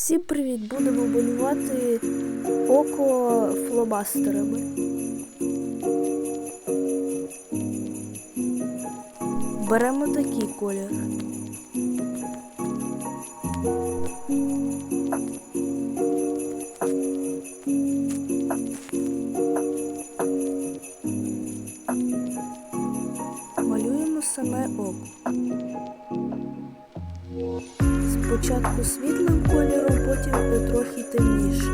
Всім привіт! Будемо малювати око фломастерами. Беремо такий колір. Малюємо саме око. Спочатку світлим кольором, потім трохи темніше.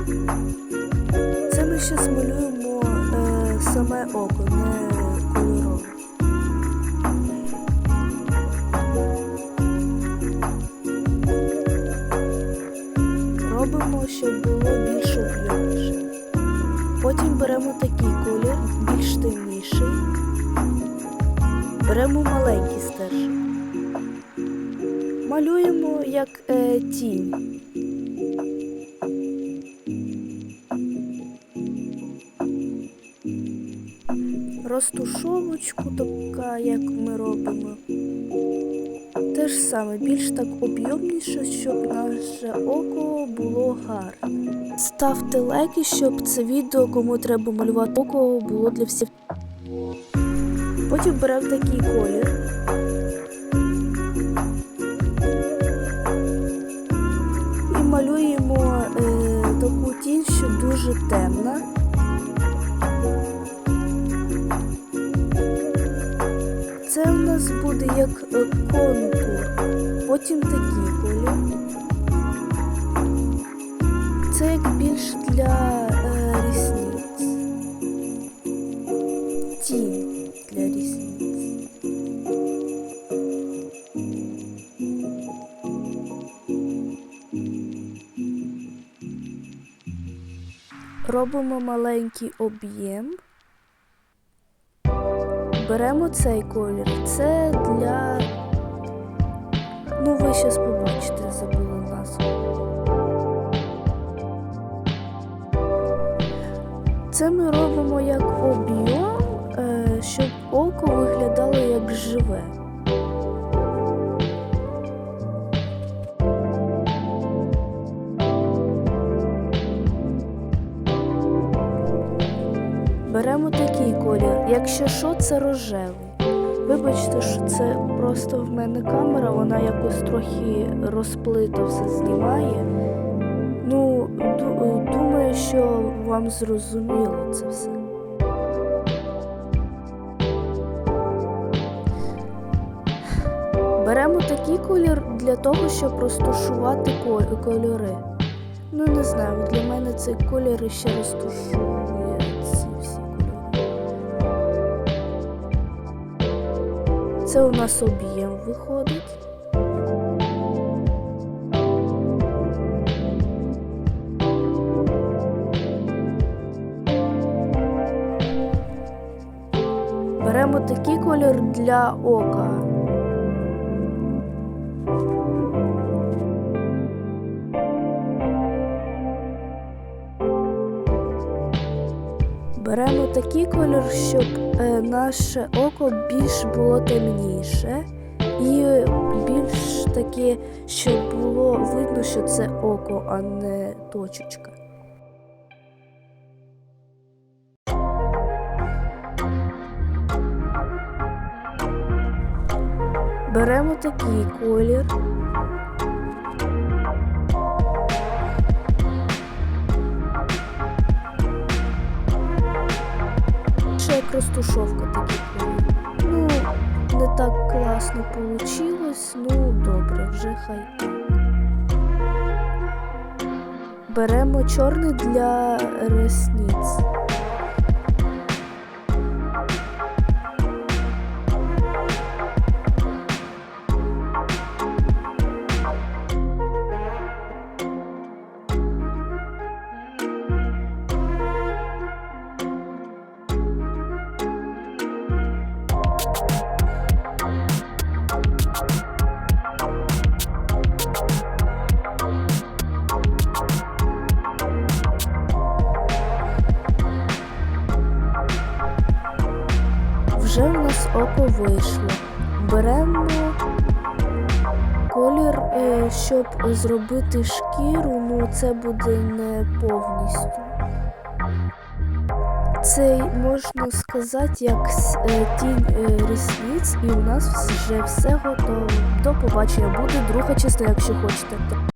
Це ми ще змалюємо е, саме око, не кольорове. Робимо, щоб було більш об'ємніше. Потім беремо такий колір, більш темніший. Беремо маленький стержень малюємо як е, тінь. Розтушовочку така, як ми робимо. Те ж саме, більш так об'ємніше, щоб наше око було гарне. Ставте лайки, щоб це відео, кому треба малювати око, було для всіх. Потім беремо такий колір. Це у нас буде як е, контур, потім такий колір. Це як більш для е, рісниць. Тінь для рісниць. Робимо маленький об'єм. Беремо цей колір. Це для. Ну, ви зараз побачите, забула назву. Це ми робимо як об'єм, е, щоб око виглядало як живе. Беремо такий колір. Якщо що, це рожевий. Вибачте, що це просто в мене камера, вона якось трохи розплито все знімає. Ну, думаю, що вам зрозуміло це все. Беремо такий колір для того, щоб розташувати кольори. Ну, не знаю, для мене цей колір ще розташує Це у нас об'єм виходить. Беремо такий колір для ока. Такий колір, щоб е, наше око більш було темніше і більш таке, щоб було видно, що це око, а не точечка. Беремо такий колір. Як розтушовка таких. Ну, не так класно вийшло, ну добре, вже хай. Беремо чорний для ресниць. Вже в нас око вийшло. Беремо колір, е, щоб зробити шкіру, ну це буде не повністю. Це можна сказати як е, тінь е, рісниць, і у нас вже все готово. До побачення буде друга частина, якщо хочете.